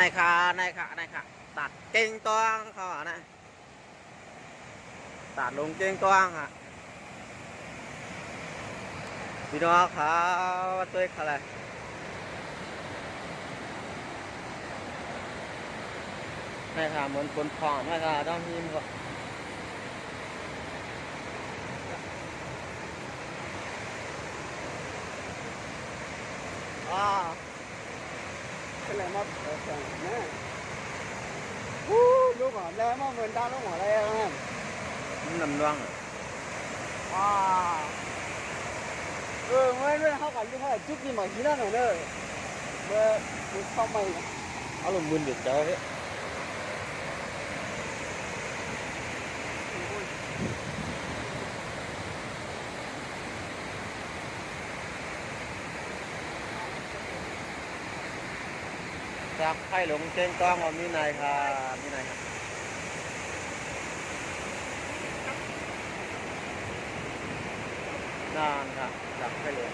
นายค่ะนายค่ะนายค่ะ ตัดเก่งตัวเขาอะนะ ตัดลงเก่งตัวฮะพี่น้องครับตัวอะไรนายค่ะเหมือนคนผ่อนนายค่ะต้องยิ้มก่อน cái này mà ở sàn nè Ú, lúc ở đây mà mình ta lúc ở đây em มันนำร่อง à ừ mới mới học cả như thế chút gì mà hí nó nữa nữa mà mình không mày เอาลงมือเดือดเจากไข่หลงเจ้งกล้องว่ามีนายค่ะมีนายครับนานค่ะจากไข่หลง